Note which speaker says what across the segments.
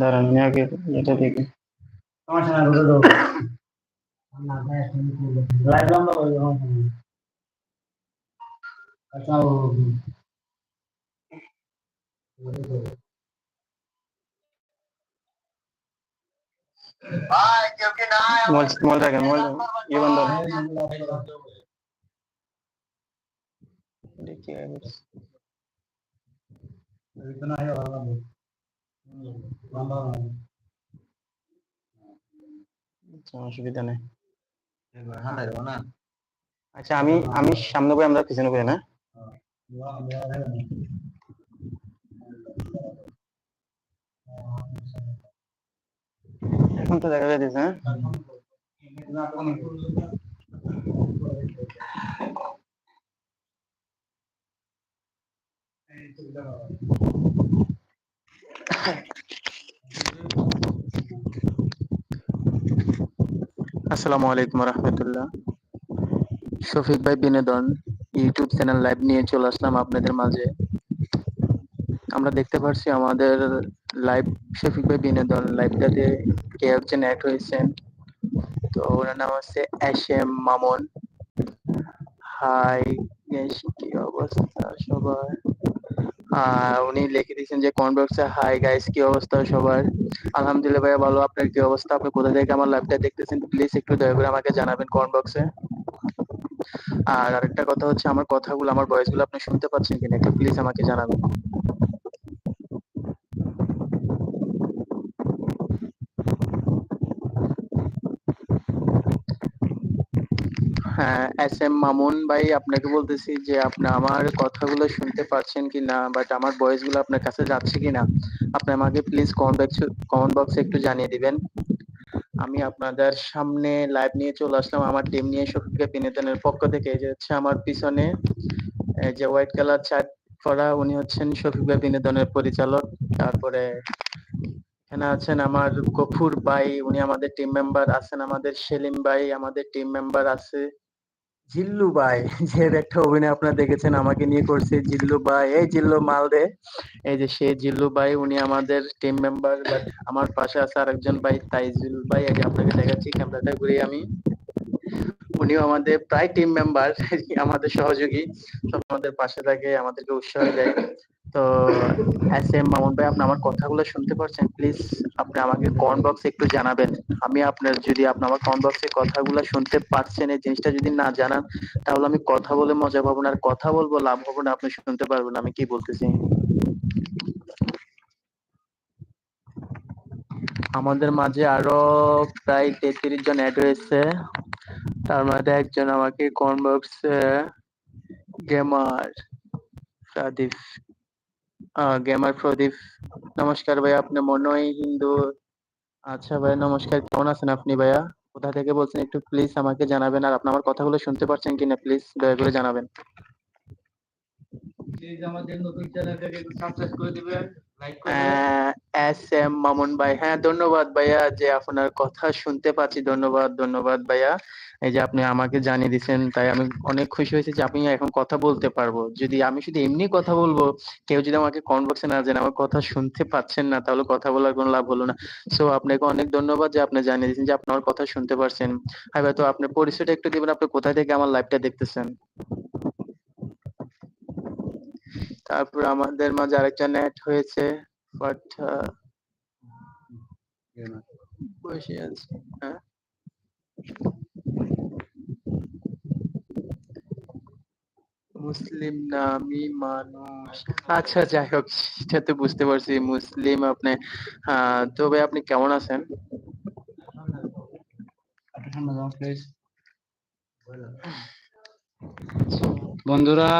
Speaker 1: धरन्या के ये
Speaker 2: तो ठीक है कौन सा
Speaker 1: रोड दो ना बैठ नहीं को लाइव लंबा हो गया हूँ अच्छा
Speaker 2: वो हाँ क्योंकि ना मॉल मॉल रहेगा
Speaker 1: मॉल ये बंद है। हाँ।
Speaker 2: আচ্ছা, অসুবিধা নেই আচ্ছা আমি আমি সামনে বই আমরা পিছনে বই না? এখন তো দেখা যাচ্ছে হ্যাঁ? আসসালামু আলাইকুম রহমতুল্লাহ। শফিক ভাই, বিনোদন ইউটিউব চ্যানেল লাইভ নিয়ে চলে আসলাম আপনাদের মাঝে। আমরা দেখতে পাচ্ছি আমাদের লাইভ শফিক ভাই, বিনোদন লাইভটাতে কে একজন অ্যাড হয়েছেন। তো ওনার নাম হচ্ছে এস এম মামুন। হাই কি অবস্থা সবার? উনি লিখে দিয়েছেন যে কমেন্ট বক্সে হাই গাইস কি অবস্থা সবার? আলহামদুলিল্লাহ ভাইয়া, ভালো। আপনার কি অবস্থা? আপনি কোথা থেকে আমার লাইভটা দেখতেছেন? প্লিজ একটু দয়া করে আমাকে জানাবেন কমেন্ট বক্সে আর আরেকটা কথা হচ্ছে, আমার কথাগুলো, আমার ভয়েসগুলো আপনি শুনতে পাচ্ছেন কিনা একটু প্লিজ আমাকে জানাবেন। হ্যাঁ এস এম মামুন ভাই আপনাকে বলতেছি যে আপনি আমার কথাগুলো শুনতে পাচ্ছেন কিনা বাট আমার ভয়েসগুলো আপনার কাছে যাচ্ছে কিনা, আপনি আমাকে প্লিজ কমেন্ট বক্স বক্সে একটু জানিয়ে দিবেন। আমি আপনাদের সামনে লাইভ নিয়ে চলে আসলাম, আমার টিম নিয়ে শফিকা বিনোদনের পক্ষ থেকে, এই যে হচ্ছে আমার পিছনে যে হোয়াইট কালার চার্ট পরা, উনি হচ্ছেন শফিকা বিনোদনের পরিচালক, তারপরে এখানে আছেন আমার গফুর ভাই, উনি আমাদের টিম মেম্বার আছেন, আমাদের সেলিম ভাই, আমাদের টিম মেম্বার আছে। জিল্লু ভাই, যে একটা অভিনয় আপনারা দেখেছেন, আমাকে নিয়ে করছে জিল্লু ভাই। এই জিল্লু মাল দে। এই যে সে জিল্লু ভাই, উনি আমাদের টিম মেম্বার আমার পাশে আছে আরেকজন ভাই, তাইজুল ভাই। এই যে আপনাকে দেখাচ্ছি, ক্যামেরাটা ঘুরে আমি। উনিও আমাদের প্রায় টিম মেম্বার আমাদের সহযোগী। সব আমাদের পাশে থাকে, আমাদেরকে উৎসাহ দেয়। তো এস এম মামুন ভাই, আপনি আমার কথাগুলো শুনতে পারছেন? প্লিজ আপনি আমাকে কমেন্ট বক্সে একটু জানাবেন। আমি আপনার, যদি আপনি আমার কমেন্ট বক্সে কথাগুলো শুনতে পারছেন, এই জিনিসটা যদি না জানান, তাহলে আমি কথা বলে মজা পাবো না। আর কথা বলব, লাভ হব না, আপনি শুনতে পারবেন। আমি কি বলতেছি? আমাদের মাঝে আরও প্রায় তেত্রিশ জন অ্যাড হয়েছে। তার মধ্যে একজন আমাকে comment gamer Pradip gamer Pradip. নমস্কার ভাইয়া আপনি মনে হয় হিন্দু। আচ্ছা ভাই নমস্কার। কেমন আছেন আপনি ভাইয়া? কোথা থেকে বলছেন একটু প্লিজ আমাকে জানাবেন আর আপনি আমার কথাগুলো শুনতে পারছেন কিনা প্লিজ দয়া করে জানাবেন।
Speaker 1: প্লিজ আমাদের নতুন চ্যানেলটাকে সাবস্ক্রাইব করে দিবেন লাইক করে
Speaker 2: এস এম মামুন ভাই। হ্যাঁ ধন্যবাদ ভাইয়া যে আপনার কথা শুনতে পাচ্ছি। ধন্যবাদ ধন্যবাদ ভাইয়া। এই যে আপনি আমাকে জানিয়ে দিচ্ছেন তাই আমি অনেক খুশি হয়েছি যে আপনি এখন কথা বলতে পারব। যদি আমি শুধু এমনি কথা বলব, কেউ যদি আমাকে বক্সে না জানে, আমার কথা শুনতে পাচ্ছেন না, তাহলে কথা বলার কোনো লাভ হলো না। সো আপনাকে অনেক ধন্যবাদ যে আপনি জানিয়ে দিচ্ছেন যে আপনার কথা শুনতে পারছেন। হ্যাঁ ভাই, তো আপনার পরিচয়টা একটু দিবেন, আপনি কোথা থেকে আমার লাইভটা দেখতেছেন? তারপর আমাদের মাঝে আরেকটা নেট হয়েছে। বাট বসে আছে হ্যাঁ মুসলিম না আমি মানুষ। আচ্ছা যাই হোক সেটা তো বুঝতে পারছি মুসলিম আপনি তো ভাই আপনি কেমন আছেন?
Speaker 1: প্লিজ বন্ধুরা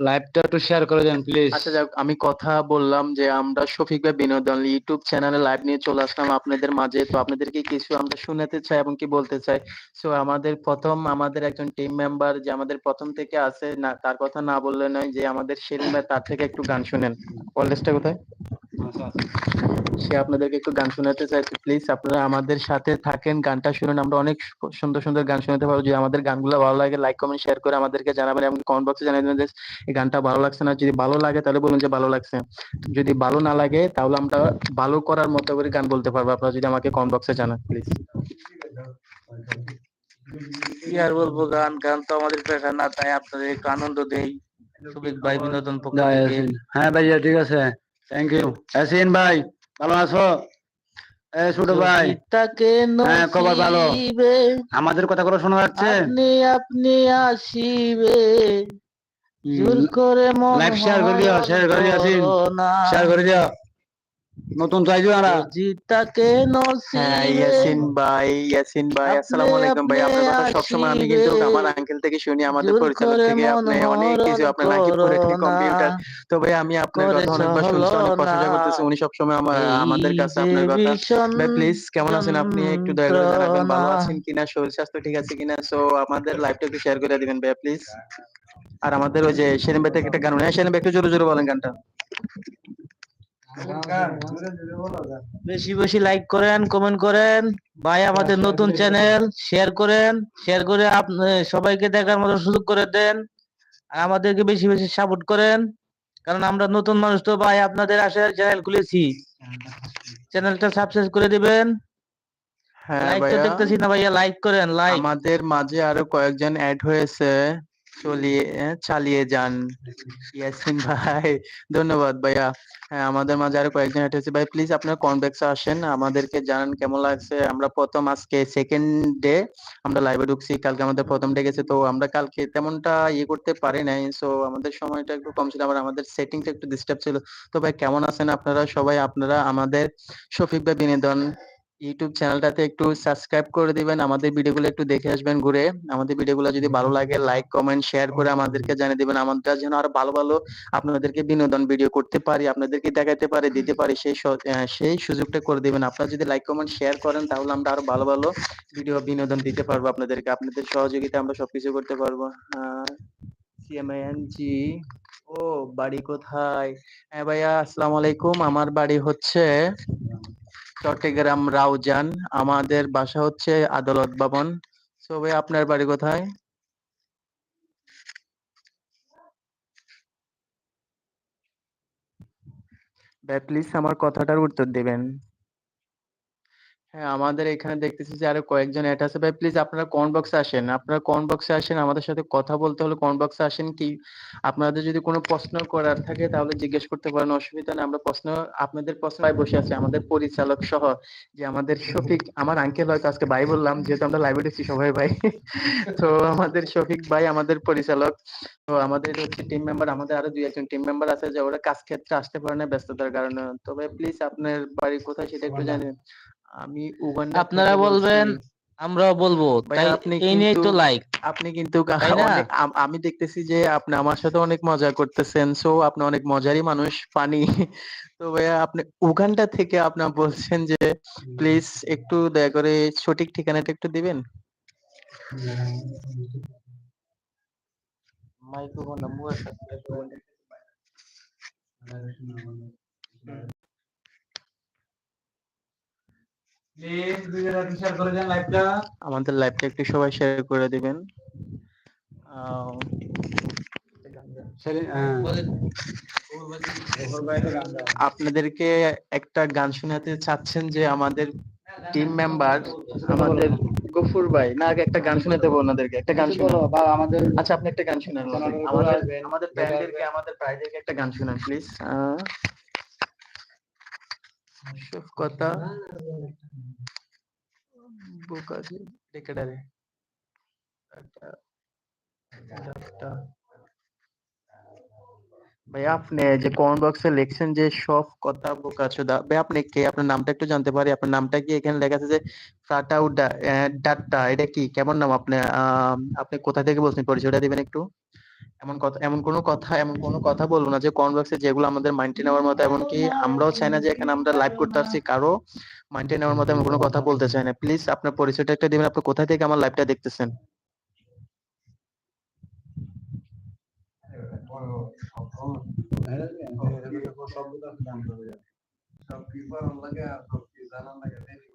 Speaker 1: লাইভটা একটু শেয়ার করে দেন প্লিজ
Speaker 2: আচ্ছা যাক, আমি কথা বললাম যে আমরা শফিক ভাই বিনোদন ইউটিউব চ্যানেলে লাইভ নিয়ে চলে আসলাম আপনাদের মাঝে। তো আপনাদেরকে কিছু আমরা শোনাতে চাই এবং কি বলতে চাই। সো আমাদের প্রথম আমাদের একজন টিম মেম্বার যে আমাদের প্রথম থেকে আছে, না, তার কথা না বললে নয় যে আমাদের সেলিম তার থেকে একটু গান শুনেন। কলেজটা কোথায়? সে আপনাদেরকে একটু গান শোনাতে চাইছে। প্লিজ আপনারা আমাদের সাথে থাকেন। গানটা শুনুন। আমরা অনেক সুন্দর সুন্দর গান শোনাতে পারব। যদি আমাদের গানগুলো ভালো লাগে লাইক কমেন্ট শেয়ার করে আমাদেরকে জানাবেন এবং কমেন্ট বক্সে জানিয়ে দেবেন যে এই গানটা ভালো লাগছে না। যদি ভালো লাগে তাহলে বলুন যে ভালো লাগছে। যদি ভালো না লাগে তাহলে আমরা ভালো করার মতো করে গান বলতে পারব। আপনারা যদি আমাকে কমেন্ট বক্সে জানান প্লিজ
Speaker 3: কি আর বলব? গান গান তো আমাদের পেশা না তাই আপনাদের একটু আনন্দ দেই। সুবিক ভাই বিনোদন।
Speaker 1: হ্যাঁ ভাইয়া ঠিক আছে। থ্যাংক ইউ আসিন ভাই ভালো আছো ছোট ভাই।
Speaker 3: তাকে
Speaker 1: হ্যাঁ, খবর ভালো।
Speaker 3: আমাদের
Speaker 1: আমাদের কথাগুলো শোনা যাচ্ছে?
Speaker 3: আপনি আপনি আসিবে। জোর করে মন
Speaker 1: লাইক শেয়ার করে দিও, শেয়ার করে দিও, শেয়ার করে দিও। নতুন চাইছো আমরা
Speaker 3: যদি তাকে
Speaker 2: হ্যাঁ ইয়াসিন ভাই ইয়াসিন ভাই আসসালামু আলাইকুম ভাই। আপনার কথা
Speaker 3: আপনি
Speaker 2: সবসময় আমি কিন্তু আমার আঙ্কেল থেকে শুনি আমাদের পরিচালক থেকে। আপনি অনেক কিছু আপনার নাকি করে
Speaker 3: করো
Speaker 2: কম্পিউটার তো ভাই আমি আপনার কথা অনেকবার শুনছি অনেক
Speaker 3: না।
Speaker 2: করতেছি। উনি সবসময় আমার আমাদের কাছে আপনার কথা। ভাই প্লিজ কেমন আছেন আপনি? একটু দয়া করে জানাবেন ভালো আছেন কিনা? শরীর স্বাস্থ্য ঠিক আছে কিনা? সো আমাদের লাইভটা একটু শেয়ার করে দিবেন ভাইয়া প্লিজ আর আমাদের ওই যে সেলিম ভাই থেকে একটা গান হ্যাঁ সেলিম ভাই একটু জোরে জোরে বলেন গানটা।
Speaker 3: বেশি বেশি লাইক করেন কমেন্ট করেন। ভাই আমাদের নতুন চ্যানেল শেয়ার করেন। শেয়ার করে আপ- সবাইকে দেখার মতো সুযোগ করে দেন। আর আমাদেরকে বেশি বেশি সাপোর্ট করেন। কারণ আমরা নতুন মানুষ তো ভাই আপনাদের আশায় চ্যানেল খুলেছি। চ্যানেলটা সাবস্ক্রাইব করে দিবেন।
Speaker 2: হ্যাঁ
Speaker 3: লাইক তো
Speaker 2: ভাইয়া।
Speaker 3: দেখতেছি না ভাইয়া লাইক করেন লাইক
Speaker 2: আমাদের মাঝে আরও কয়েকজন অ্যাড হয়েছে। চলিয়ে চালিয়ে যান। ইয়াসিন ভাই, ধন্যবাদ ভাইয়া। হ্যাঁ আমাদের মাঝে আরও কয়েকজন হয়েছে। ভাই প্লিজ আপনারা কনভেক্সে আসেন, আমাদেরকে জানান কেমন লাগছে। আমরা প্রথম আজকে সেকেন্ড ডে আমরা লাইভে ঢুকছি, কালকে আমাদের প্রথম ডে গেছে, তো আমরা কালকে তেমনটা ইয়ে করতে পারি নাই সো আমাদের সময়টা একটু কম ছিল, আবার আমাদের সেটিংটা একটু ডিস্টার্ব ছিল। তো ভাই, কেমন আছেন আপনারা? সবাই আপনারা, আমাদের শফিক ভাই বিনোদন। ইউটিউব চ্যানেলটাতে একটু সাবস্ক্রাইব করে দিবেন, আমাদের ভিডিওগুলো একটু দেখে আসবেন ঘুরে। আমাদের ভিডিওগুলো যদি ভালো লাগে লাইক কমেন্ট শেয়ার করে আমাদেরকে জানিয়ে দিবেন। আমাদের যেন আরও ভালো ভালো আপনাদেরকে বিনোদন ভিডিও করতে পারি, আপনাদেরকে দেখাতে পারি, দিতে পারি, সেই সেই সুযোগটা করে দিবেন। আপনারা যদি লাইক কমেন্ট শেয়ার করেন, তাহলে আমরা আরও ভালো ভালো ভিডিও বিনোদন দিতে পারব আপনাদেরকে। আপনাদের সহযোগিতা আমরা সবকিছু করতে পারব। সিএমআইএন জি ও বাড়ি কোথায়? হ্যাঁ ভাইয়া, আসসালামু আলাইকুম। আমার বাড়ি হচ্ছে চট্টগ্রাম রাউজান আমাদের বাসা হচ্ছে আদালত ভবন। সবে আপনার বাড়ি কোথায়? প্লিজ আমার কথাটার উত্তর দিবেন। হ্যাঁ আমাদের এখানে দেখতেছি যে আরও কয়েকজন অ্যাড আছে। ভাই প্লিজ আপনারা কমেন্ট বক্সে আসেন। আপনারা কমেন্ট বক্সে আসেন আমাদের সাথে কথা বলতে হলে কমেন্ট বক্সে আসেন কি আপনাদের যদি কোনো প্রশ্ন করার থাকে তাহলে জিজ্ঞেস করতে পারেন অসুবিধা নেই। আমরা প্রশ্ন আপনাদের প্রশ্ন বসে আছি। আমাদের পরিচালক সহ যে আমাদের শফিক আমার আঙ্কেল হয়তো আজকে ভাই বললাম যেহেতু আমরা লাইভে দেখছি সবাই ভাই। তো আমাদের শফিক ভাই আমাদের পরিচালক। তো আমাদের হচ্ছে টিম মেম্বার আমাদের আরও দুই একজন টিম মেম্বার আছে যে ওরা কাজ ক্ষেত্রে আসতে পারে না ব্যস্ততার কারণে। তবে প্লিজ আপনার বাড়ি কোথায় সেটা একটু জানেন আমি উগান্ডা
Speaker 3: আপনারা বলবেন আমরাও বলব। তাই
Speaker 2: আপনি
Speaker 3: এই নিয়েই তো লাইক
Speaker 2: আপনি কিন্তু
Speaker 3: তাই না?
Speaker 2: আমি দেখতেছি যে আপনি আমার সাথে অনেক মজা করতেছেন সো আপনি অনেক মজারই মানুষ পানি তো ভাইয়া আপনি উগান্ডা থেকে আপনার বলছেন যে প্লিজ একটু দয়া করে সঠিক ঠিকানাটা একটু দিবেন। মাইক্রোফোন নম্বর
Speaker 1: প্লিজ ভিডিওটা শেয়ার করে দেন লাইভটা
Speaker 2: আমাদের লাইভটা একটু সবাই শেয়ার করে দিবেন। আহ, আপনাদেরকে একটা গান শোনাতে চাচ্ছেন যে আমাদের টিম মেম্বার আমাদের গফুর ভাই। না আগে একটা গান শোনাতে বলুন ওনাদেরকে একটা গান শোনান।
Speaker 1: বা আমাদের
Speaker 2: আচ্ছা আপনি একটা গান শোনান আমাদের। আমাদের ব্যান্ডেরকে আমাদের প্রাইজেরকে একটা গান শোনান প্লিজ কথা। বুক আছে। রেকর্ডারে ভাই আপনি যে কমেন্ট বক্সে লিখছেন যে সব কথা বোকাচোদা ভাই আপনি কে? আপনার নামটা একটু জানতে পারি। আপনার নামটা কি? এখানে লেখা আছে যে ফ্রাটাউ ডাট্টা এটা কি? কেমন নাম আপনি? আহ, আপনি কোথা থেকে বলছেন? পরিচয়টা দিবেন একটু। এমন কথা এমন কোনো কথা এমন কোনো কথা বলব না যে কমেন্ট বক্সে যেগুলো আমাদের মাইন্ডে নেওয়ার মতো এমনকি আমরাও চাই না যে এখানে আমরা লাইভ করতে আসছি কারও মাইন্ডে নেওয়ার মতো এমন কোনো কথা বলতে চাই না প্লিজ আপনার পরিচয়টা একটা দিবেন আপনি কোথা থেকে আমার লাইভটা দেখতেছেন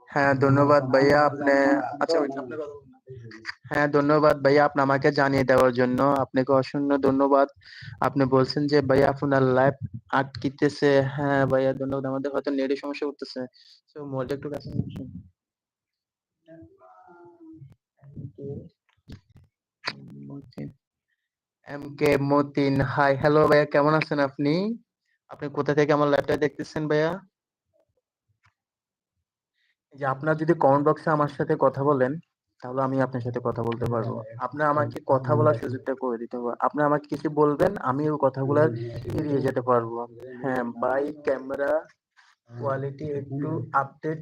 Speaker 2: হ্যাঁ ধন্যবাদ ভাইয়া আপনি আচ্ছা wait, আপনি কথা। হ্যাঁ ধন্যবাদ ভাইয়া আপনি আমাকে জানিয়ে দেওয়ার জন্য। আপনাকে অসংখ্য ধন্যবাদ। আপনি বলছেন যে ভাইয়া আপনার লাইভ আটকিতেছে। হ্যাঁ ভাইয়া, ধন্যবাদ। আমাদের হয়তো নেটের সমস্যা করতেছে তো মোবাইলটা একটু কাছে। M K Matin hi hello ভাইয়া, কেমন আছেন আপনি? আপনি কোথা থেকে আমার লাইভটা দেখতেছেন ভাইয়া? যে আপনার যদি কমেন্ট বক্সে আমার সাথে কথা বলেন তাহলে আমি আপনার সাথে কথা বলতে পারব। আপনি আমাকে কথা বলার সুযোগটা করে দিতে হবে আপনি আমাকে কিছু বলবেন আমি ওই কথাগুলো এড়িয়ে যেতে পারব। হ্যাঁ বাই ক্যামেরা কোয়ালিটি একটু আপডেট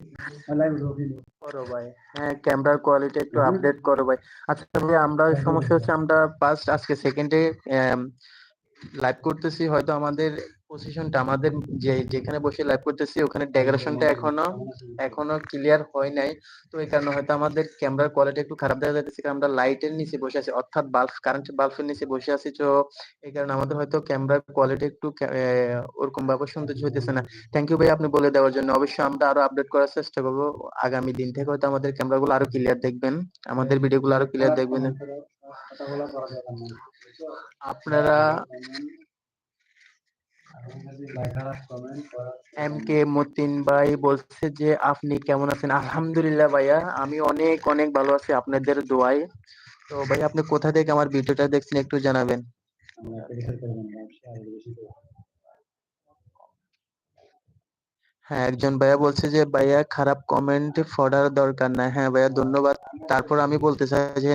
Speaker 2: করো ভাই। হ্যাঁ ক্যামেরার কোয়ালিটি একটু আপডেট করো ভাই। আচ্ছা ভাই আমরা সমস্যা হচ্ছে আমরা ফার্স্ট আজকে সেকেন্ডে লাইভ করতেছি। হয়তো আমাদের পজিশনটা আমাদের যে যেখানে বসে লাইভ করতেছি ওখানে ডেকোরেশনটা এখনও এখনও ক্লিয়ার হয় নাই। তো এই কারণে হয়তো আমাদের ক্যামেরার কোয়ালিটি একটু খারাপ দেখা যাচ্ছে কারণ আমরা লাইটের নিচে বসে আছি অর্থাৎ বাল্ব কারেন্ট বাল্বের নিচে বসে আছি। তো এই কারণে আমাদের হয়তো ক্যামেরার কোয়ালিটি একটু ওরকম ভাবে সৌন্দর্য হইতেছে না। থ্যাংক ইউ ভাই আপনি বলে দেওয়ার জন্য। অবশ্যই আমরা আরও আপডেট করার চেষ্টা করব। আগামী দিন থেকে হয়তো আমাদের ক্যামেরাগুলো আরও ক্লিয়ার দেখবেন। আমাদের ভিডিওগুলো আরও ক্লিয়ার দেখবেন। আপনারা এম কে মতিন ভাই বলছে যে, আপনি কেমন আছেন? আলহামদুলিল্লাহ ভাইয়া, আমি অনেক অনেক ভালো আছি আপনাদের দোয়ায়। তো ভাই আপনি কোথা থেকে আমার ভিডিওটা দেখছেন একটু জানাবেন। হ্যাঁ একজন ভাইয়া বলছে যে, ভাইয়া খারাপ কমেন্ট পড়ার দরকার নাই। হ্যাঁ ভাইয়া, ধন্যবাদ। তারপর আমি বলতে চাই যে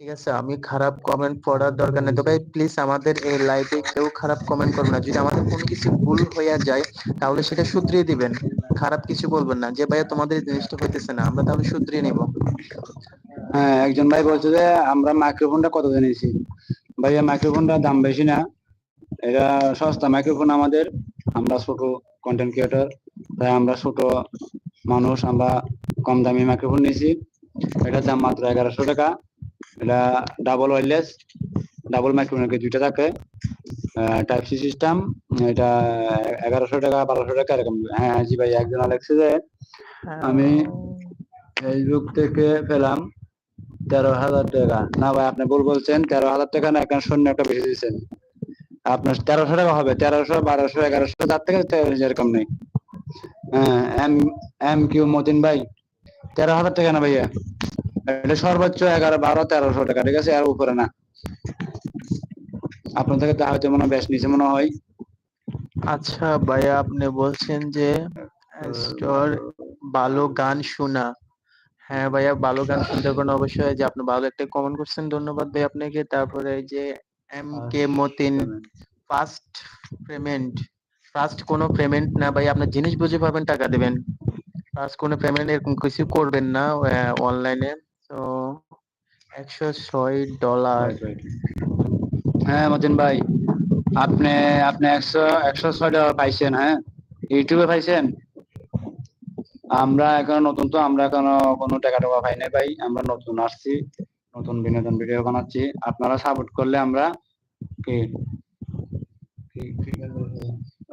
Speaker 2: ঠিক আছে, আমি খারাপ কমেন্ট পড়ার দরকার নেই। তো ভাই প্লিজ আমাদের এই লাইভে কেউ খারাপ কমেন্ট করবে না। যদি আমাদের কোনো কিছু ভুল হইয়া যায়, তাহলে সেটা শুধরিয়ে দিবেন। খারাপ কিছু বলবেন না। যে ভাইয়া, তোমাদের জিনিসটা হইতেছে না, আমরা তাহলে শুধরিয়ে নিব।
Speaker 1: হ্যাঁ একজন ভাই বলছে যে, আমরা মাইক্রোফোনটা কত নিয়েছি? ভাইয়া মাইক্রোফোনটার দাম বেশি না। এটা সস্তা মাইক্রোফোন আমাদের। আমরা ছোট কন্টেন্ট ক্রিয়েটর তাই আমরা ছোট মানুষ, আমরা কম দামি মাইক্রোফোন নিয়েছি। এটার দাম মাত্র এগারোশো টাকা। এটা ডাবল ওয়ারলেস ডাবল মাইক্রোফোন দুইটা থাকে। টাইপ সি সিস্টেম এটা এগারোশো টাকা, বারোশো টাকা, এরকম। হ্যাঁ জি ভাই, একজন আলেক্সে যে আমি ফেসবুক থেকে পেলাম তেরো হাজার টাকা। না ভাই, আপনি ভুল বলছেন, তেরো হাজার টাকা না, এখানে শূন্য একটা বেশি দিচ্ছেন আপনার তেরোশো টাকা হবে, তেরোশো, বারোশো, এগারোশো তার থেকে এরকম নেই। হ্যাঁ এম এম কিউ মতিন ভাই, তেরো হাজার টাকা না ভাইয়া? এটা সর্বোচ্চ এগারো বারো তেরোশো টাকা ঠিক আছে? আর উপরে না। আপনার থেকে তা হয়তো মনে বেশ নিচে মনে হয়।
Speaker 2: আচ্ছা ভাইয়া আপনি বলছেন যে স্টোর ভালো গান শোনা। হ্যাঁ ভাইয়া ভালো গান শুনতে পারেন অবশ্যই। যে আপনি ভালো একটা কমেন্ট করছেন ধন্যবাদ ভাই আপনাকে। তারপরে এই যে M K Matin first payment first কোনো পেমেন্ট না ভাই আপনার জিনিস বুঝে পাবেন টাকা দেবেন। ফার্স্ট কোনো পেমেন্ট এরকম কিছু করবেন না অনলাইনে তো একশো ছয় ডলার
Speaker 1: হ্যাঁ মতিন ভাই আপনি আপনি একশো একশো ছয় টাকা পাইছেন হ্যাঁ ইউটিউবে পাইছেন আমরা এখন নতুন তো আমরা এখনও কোনো টাকা টাকা পাই নাই ভাই আমরা নতুন আসছি নতুন বিনোদন ভিডিও বানাচ্ছি আপনারা সাপোর্ট করলে আমরা কি কি- ঠিক আছে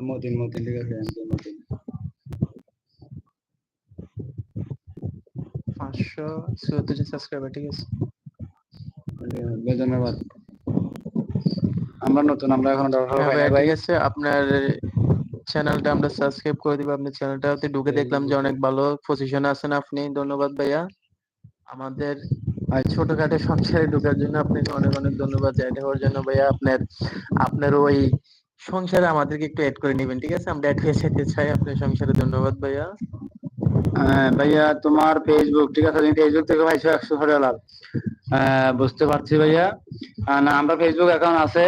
Speaker 1: মতিন মতিন ঠিক আছে মতিন
Speaker 2: পাঁচশো সাবস্ক্রাইবার ঠিক আছে?
Speaker 1: ধন্যবাদ। আমরা নতুন আমরা এখন টাকা
Speaker 2: হ্যাঁ আপনার চ্যানেলটা আমরা সাবস্ক্রাইব করে দিব। আপনার চ্যানেলটাতে ঢুকে দেখলাম যে অনেক ভালো পজিশনে আছেন আপনি। ধন্যবাদ ভাইয়া। আমাদের ছোটখাটো সংসারে ঢোকার জন্য আপনাকে অনেক অনেক ধন্যবাদ। জায়গা হওয়ার জন্য ভাইয়া আপনার আপনার ওই সংসারে আমাদেরকে একটু অ্যাড করে নেবেন ঠিক আছে? আমরা অ্যাড হয়ে যেতে চাই আপনার সংসারে। ধন্যবাদ ভাইয়া।
Speaker 1: ভাইয়া তোমার ফেসবুক ঠিক আছে? তুমি ফেসবুক থেকে পাইছো একশো ষাট ডলার আহ, বুঝতে পারছি ভাইয়া। না আমরা ফেসবুক অ্যাকাউন্ট আছে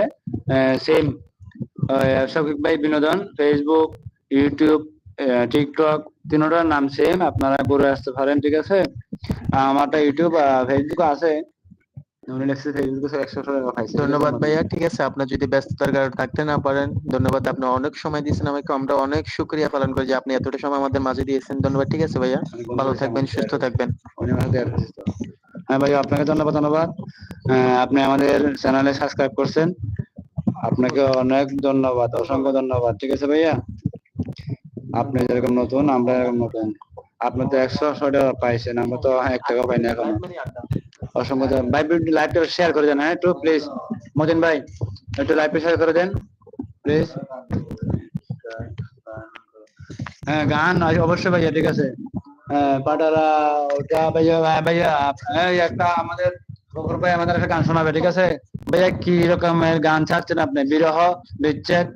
Speaker 1: সেম শফিক ভাই বিনোদন ফেসবুক ইউটিউব টিকটক তিনোটার নাম সেম আপনারা ঘুরে আসতে পারেন ঠিক আছে? আমারটা ইউটিউব ফেসবুক আছে।
Speaker 2: ধন্যবাদ ভাইয়া ঠিক আছে আপনার যদি ব্যস্ততার কারণে থাকতে না পারেন ধন্যবাদ আপনি অনেক সময় দিয়েছেন আমাকে আমরা অনেক শুক্রিয়া পালন করি যে আপনি এতটা সময় আমাদের মাঝে দিয়েছেন। ধন্যবাদ ঠিক আছে ভাইয়া ভালো থাকবেন সুস্থ থাকবেন।
Speaker 1: হ্যাঁ ভাই আপনাকে ধন্যবাদ ধন্যবাদ। আহ, আপনি আমাদের চ্যানেলে সাবস্ক্রাইব করছেন। আপনাকে অনেক ধন্যবাদ অসংখ্য ধন্যবাদ ঠিক আছে ভাইয়া? আপনি যেরকম নতুন আমরা এরকম নতুন। আপনি তো একশো ছয় টাকা পাইছেন আমরা তো এক টাকা পাইনি এখনও। অসংখ্য। ভাই লাইভটা শেয়ার করে দেন হ্যাঁ? একটু প্লিজ মতিন ভাই একটু লাইভটা শেয়ার করে দেন প্লিজ হ্যাঁ গান অবশ্যই ভাইয়া ঠিক আছে। হ্যাঁ পাটারা ওটা ভাইয়া হ্যাঁ, ভাইয়া একটা আমাদের বকুর ভাই আমাদের একটা গান শোনাবে ঠিক আছে? ভাইয়া কি রকমের গান ছাড়ছেন আপনি? বিরহ বিচ্ছেদ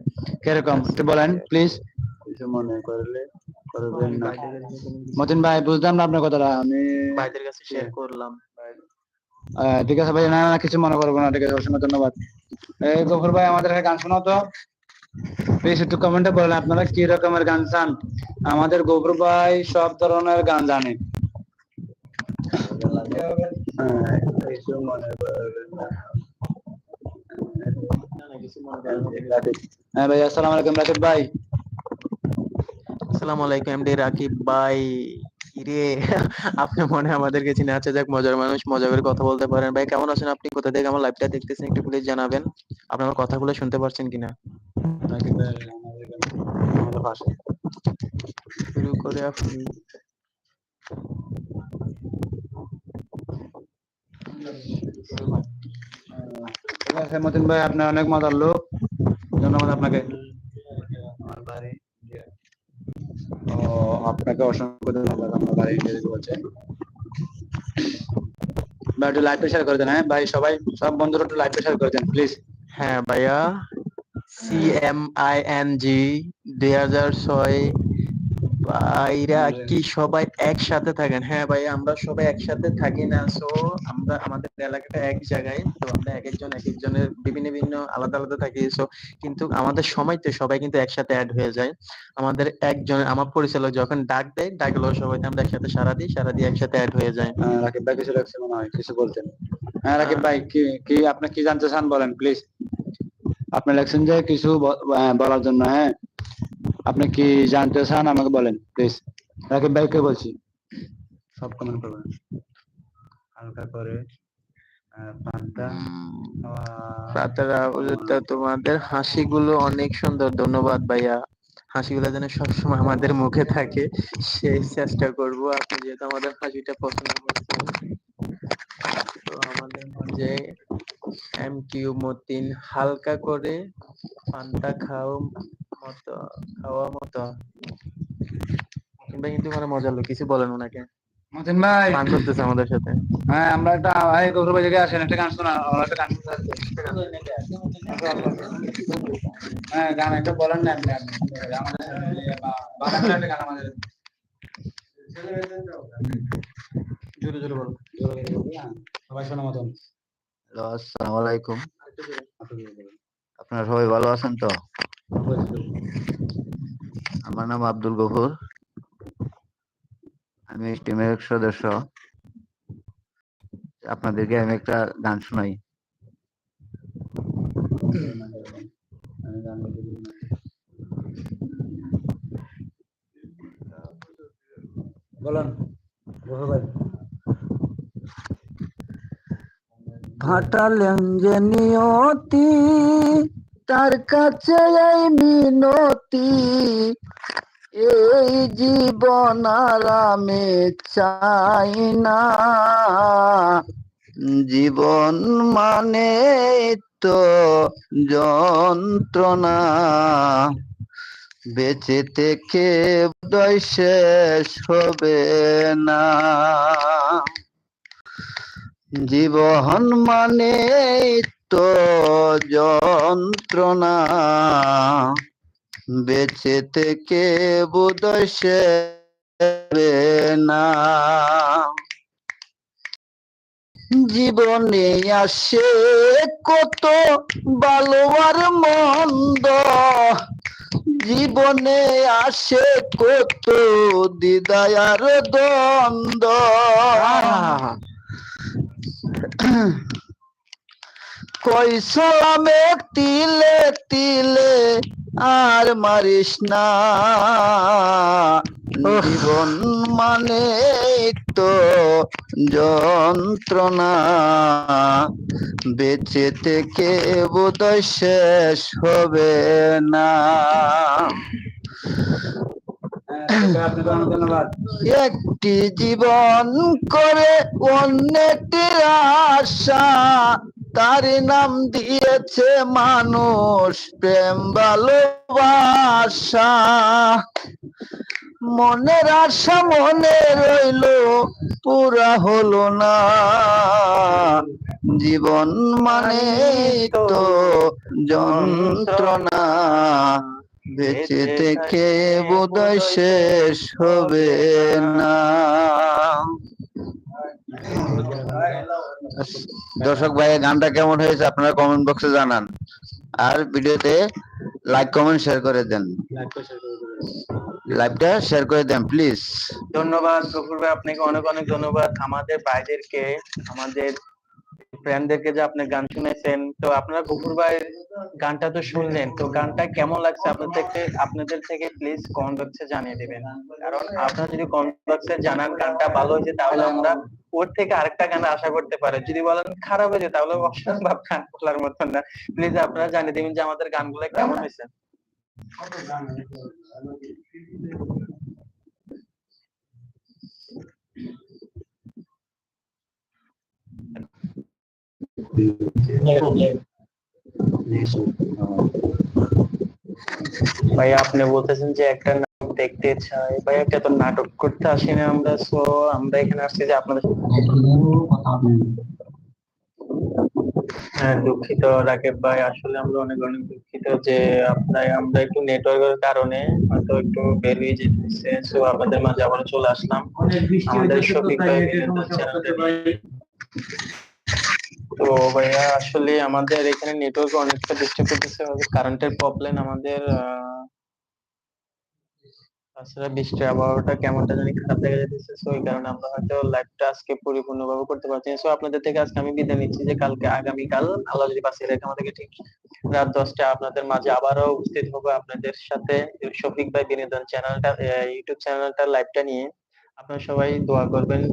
Speaker 1: কীরকম? একটু বলেন প্লিজ কিছু মনে করলে করবেন না। মতিন ভাই বুঝলাম না আপনার কথাটা। আমি
Speaker 2: ভাইদের কাছে শেয়ার করলাম।
Speaker 1: ঠিক আছে ভাই, না কিছু মনে করব না, ঠিক আছে, অসংখ্য ধন্যবাদ। এই গফর ভাই, আমাদের গান শোনাও তো। প্লিজ একটু কমেন্টে বলেন আপনারা কি রকমের গান চান? আমাদের গফর ভাই সব ধরনের গান জানে। হ্যাঁ ভাই, আসসালামু আলাইকুম, রাকিব ভাই।
Speaker 2: আসসালামু আলাইকুম এমডি রাকিব ভাই। কিরে? আপনি মনে হয় আমাদেরকে চিনে আছে। যাক মজার মানুষ মজা করে কথা বলতে পারেন। ভাই কেমন আছেন আপনি? কোথা থেকে আমার লাইভটা দেখতেছেন? একটু প্লিজ জানাবেন। আপনি আমার কথাগুলো শুনতে পারছেন কিনা?
Speaker 1: রাকিব ভাই আমাদের আমাদের পাশে।
Speaker 2: শুরু করে আপনি।
Speaker 1: মতিন ভাই আপনি অনেক মজার লোক। ধন্যবাদ আপনাকে। ও আপনাকে অসংখ্য ধন্যবাদ, আমার বাড়ি ইংরেজি বলছেন ভাই, একটু লাইভ শেয়ার করে দেন হ্যাঁ? ভাই, সবাই, সব বন্ধুরা একটু লাইভ শেয়ার করে দেন প্লিজ
Speaker 2: হ্যাঁ ভাইয়া। C M I N G দুই হাজার ছয় ভাইরা কি সবাই একসাথে থাকেন? হ্যাঁ ভাই আমরা সবাই একসাথে থাকি না সো আমরা আমাদের এলাকাটা এক জায়গায় তো আমরা এক একজন এক একজনের বিভিন্ন বিভিন্ন আলাদা আলাদা থাকি সো কিন্তু আমাদের সময়তে সবাই কিন্তু একসাথে অ্যাড হয়ে যায়। আমাদের একজন আমার পরিচালক যখন ডাক দেয় ডাকলেও সবাই আমরা একসাথে সারা দিই সারা দিয়ে একসাথে অ্যাড হয়ে যায়।
Speaker 1: আহ, রাকিব ভাই কিছু রাখছে মনে হয় কিছু বলতেন হ্যাঁ রাকিব ভাই কি কি আপনি কি জানতে চান বলেন প্লিজ আপনি লেখছেন যে কিছু বলার জন্য হ্যাঁ। আপনি কি জানতে চান আমাকে বলেন প্লিজ রাকিব ভাইকে বলছি। সব কমেন্ট করবেন। হালকা করে
Speaker 2: তোমাদের হাসিগুলো অনেক সুন্দর। ধন্যবাদ ভাইয়া। হাসিগুলো যেন সবসময় আমাদের মুখে থাকে সেই চেষ্টা করব। আপনি যেহেতু আমাদের হাসিটা পছন্দ করছেন তো আমাদের মাঝে এম কিউ মতিন হালকা করে পান্তা খাও। মতো খাওয়া মতো। কিংবা কিন্তু মানে লোক কিছু বলেন ওনাকে।
Speaker 1: মতিন ভাই।
Speaker 2: পান করতেছে আমাদের সাথে।
Speaker 1: হ্যাঁ আমরা একটা এই গৌরব ভাই জায়গায় আসেন একটা গান শোনা ওরা একটা গান হ্যাঁ গান একটা বলেন না আপনি। আমাদের একটা গান আমাদের। জোরে জোরে বলুন। সবাই শোনা মতন।
Speaker 4: আসসালামু আলাইকুম। আপনারা সবাই ভালো আছেন তো? আমার নাম আব্দুল গফুর। আমি টিমের এক সদস্য। আপনাদেরকে আমি একটা গান শোনাই।
Speaker 1: ভাই।
Speaker 4: ফাটালেন যে নিয়তি তার কাছে এই মিনতি, এই জীবন আর আমি চাই না। জীবন মানে তো যন্ত্রণা, বেঁচে থেকে শেষ হবে না। জীবন মানে যন্ত্রণা বেঁচে থেকে বোধহয় শেষ না। জীবনে আসে কত ভালো আর মন্দ, জীবনে আসে কত দ্বিধায় আর দ্বন্দ্ব কই সালামে তিলে তিলে আর মারিস না। জীবন মানে তো যন্ত্রণা। বেঁচে থেকে বোধহয় শেষ হবে না। একটি জীবন করে অন্যটির আশা। তার নাম দিয়েছে মানুষ প্রেম, ভালোবাসা। মনের আশা মনে রইল, পুরা হলো না। জীবন মানে তো যন্ত্রণা। বেঁচে থেকে বোধহয় শেষ হবে না। দর্শক ভাই গানটা কেমন হয়েছে আপনারা কমেন্ট বক্সে জানান। আর ভিডিওতে লাইক কমেন্ট শেয়ার করে দেন। লাইভটা শেয়ার করে দেন প্লিজ
Speaker 2: ধন্যবাদ গফুর ভাই, আপনাকে অনেক অনেক ধন্যবাদ। আমাদের ভাইদেরকে, আমাদের ফ্রেন্ডদেরকে যে আপনি গান শুনেছেন, তো আপনারা গফুর ভাইয়ের গানটা তো শুনলেন, তো গানটা কেমন লাগছে? আপনাদের থেকে আপনাদের থেকে প্লিজ কমেন্ট বক্সে জানিয়ে দিবেন। কারণ আপনারা যদি কমেন্ট বক্সে জানান গানটা ভালো হয়েছে, তাহলে আমরা ওর থেকে আরেকটা গান আশা করতে পারি। যদি বলেন খারাপ হয়েছে, তাহলে অসম্ভব গান বলার মতন না। প্লিজ আপনারা জানিয়ে দিবেন যে আমাদের গানগুলো কেমন হয়েছে। ভাই আপনি বলতেছেন যে একটা নাটক দেখতে চাই। ভাই একটা তো নাটক করতে আসি না আমরা সো আমরা এখানে আসছি যে আপনাদের হ্যাঁ দুঃখিত রাকেব ভাই আসলে আমরা অনেক অনেক দুঃখিত যে আপনার আমরা একটু নেটওয়ার্কের কারণে হয়তো একটু বের হয়ে যেতেছে সো আপনাদের মাঝে আবার চলে আসলাম। আমাদের শফিক ভাই
Speaker 3: নেটের
Speaker 2: বিনোদন
Speaker 3: সমস্যা
Speaker 2: চ্যানেলটা
Speaker 3: হতে পারে।
Speaker 2: তো ভাইয়া, আসলে আমাদের এখানে নেটওয়ার্ক অনেকটা ডিস্টার্ব করতেছে। কারেন্টের প্রবলেম আমাদের তাছাড়া বৃষ্টির আবহাওয়াটা কেমনটা জানি খারাপ দেখা যাচ্ছে সো এই কারণে আমরা হয়তো লাইভটা আজকে পরিপূর্ণভাবে করতে পারছি সো আপনাদের থেকে আজকে আমি বিদায় নিচ্ছি যে কালকে আগামীকাল আল্লাহ যদি বাঁচিয়ে রাখে আমাদেরকে ঠিক রাত দশটা আপনাদের মাঝে আবারও উপস্থিত হব আপনাদের সাথে। শফিক ভাই বিনোদন চ্যানেলটা ইউটিউব চ্যানেলটা লাইভটা নিয়ে। আপনারা সবাই দোয়া করবেন।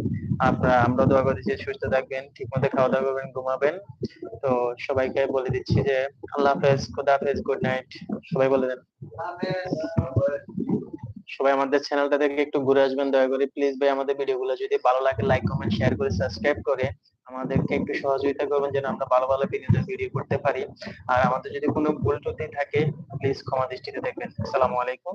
Speaker 2: আপনারা আমরা দোয়া করছি যে সুস্থ থাকবেন ঠিক মতো খাওয়া দাওয়া করবেন, ঘুমাবেন। তো সবাইকে বলে দিচ্ছি যে আল্লাহ হাফেজ, খুদা হাফেজ গুড নাইট সবাই বলে দেন। সবাই আমাদের চ্যানেলটা থেকে একটু ঘুরে আসবেন, দয়া করে। প্লিজ ভাই, আমাদের ভিডিওগুলো যদি ভালো লাগে লাইক কমেন্ট শেয়ার করে সাবস্ক্রাইব করে। আমাদেরকে একটু সহযোগিতা করবেন যেন আমরা ভালো ভালো বিনোদন ভিডিও করতে পারি। আর আমাদের যদি কোনো ভুল ত্রুটি থাকে প্লিজ ক্ষমা দৃষ্টিতে দেখবেন। আসসালামু আলাইকুম।